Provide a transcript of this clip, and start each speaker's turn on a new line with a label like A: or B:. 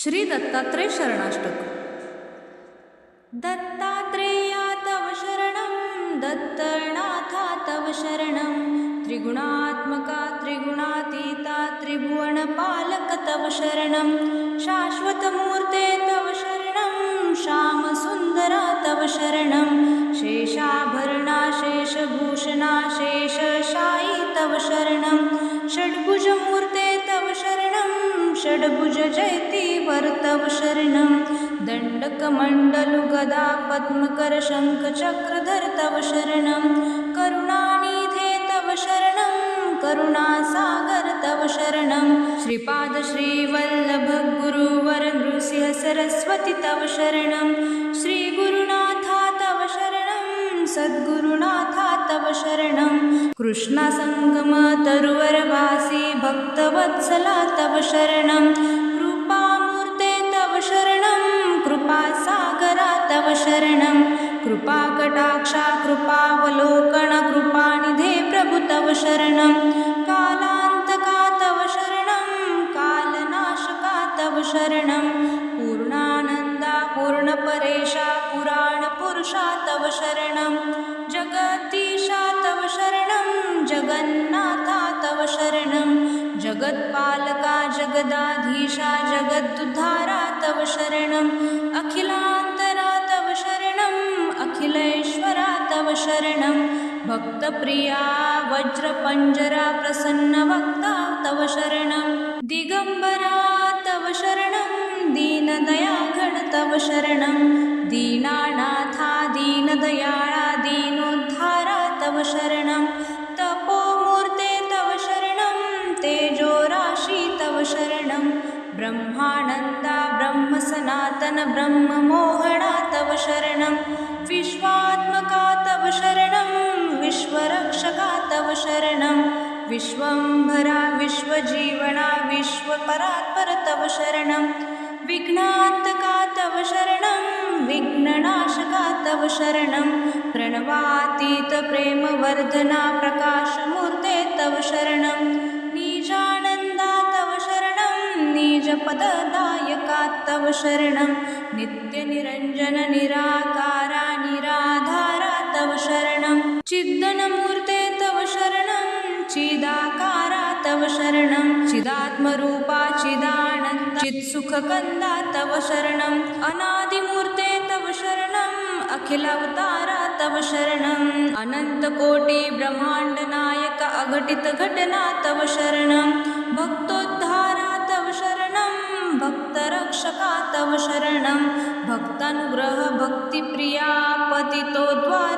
A: श्री दत्तात्रय तव शरणं दत्तनाथा तव शरणं त्रिगुणात्मका त्रिगुणातीता त्रिभुवनपालक तव शरणं शाश्वतमूर्ते तव शरणं श्यामसुन्दरा तव शरणं शेषाभरणा शेषभूषणा शेषशायी तव शरणं षड्भुज जयति शरणं. दण्डकमण्डलु गदा पद्मकर तव शरणं. करुणानिधे तव शरणं. करुणासागर तव शरणं. श्रीपाद श्रीवल्लभ गुरुवर नृसिंह सरस्वती तव शरणं. श्रीगुरुनाथा तव शरणं. सद्गुरुनाथा तव शरणं. कृष्णसङ्गम तरुवरवासी भक्तवत्सला तव शरणं कृपामूर्ते तव शरणं कृपासागरा तव शरणं कृपाकटाक्षा कृपावलोकन कृपानिधे प्रभु तव शरणं कालान्तका तव शरणं कालनाशका तव शरणं पूर्णानन्दा पूर्णपरेशा पुराणपुरुषा तव शरणं शरणं। जगत्पालका जगदाधीशा जगदुद्धारा तव शरणम् अखिलान्तरा तव शरणम् अखिलेश्वरा तव शरणं। भक्तप्रिया वज्रपञ्जरा प्रसन्नवक्ता तव शरणं। दिगम्बरा तव शरणं। दीनदयाघन तव शरणं। दीनानाथा दीनदयाळा दीनोद्धारा तव शरणं ब्रह्मानन्दा ब्रह्मसनातन ब्रह्ममोहणा तव शरणं। विश्वात्मका तव शरणं। विश्वरक्षका तव शरणं। विश्वम्भरा विश्वजीवना विश्वपरात्पर तव शरणं। विघ्नान्तका तव शरणं। विघ्ननाशका तव शरणं। प्रणवातीतप्रेमवर्धना प्रकाशमूर्ते तव शरणं निजपददायका तव शरणं। नित्यनिरञ्जन निराकारा निराधारा तव शरणं। चिद्दनमूर्ते तव शरणं। चिदाकारा तव शरणं। चिदात्मरूपा चिदानन्द। चित्सुखकन्दा तव शरणम् अनादिमूर्ते तव शरणम् अखिलावतारा तव शरणम् अनन्तकोटिब्रह्माण्डनायक अघटितघटना तव शरणं। भक्तोद्धारा तव शरणं। भक्तानुग्रह भक्तिप्रिया पतितोद्वारा तव शरणं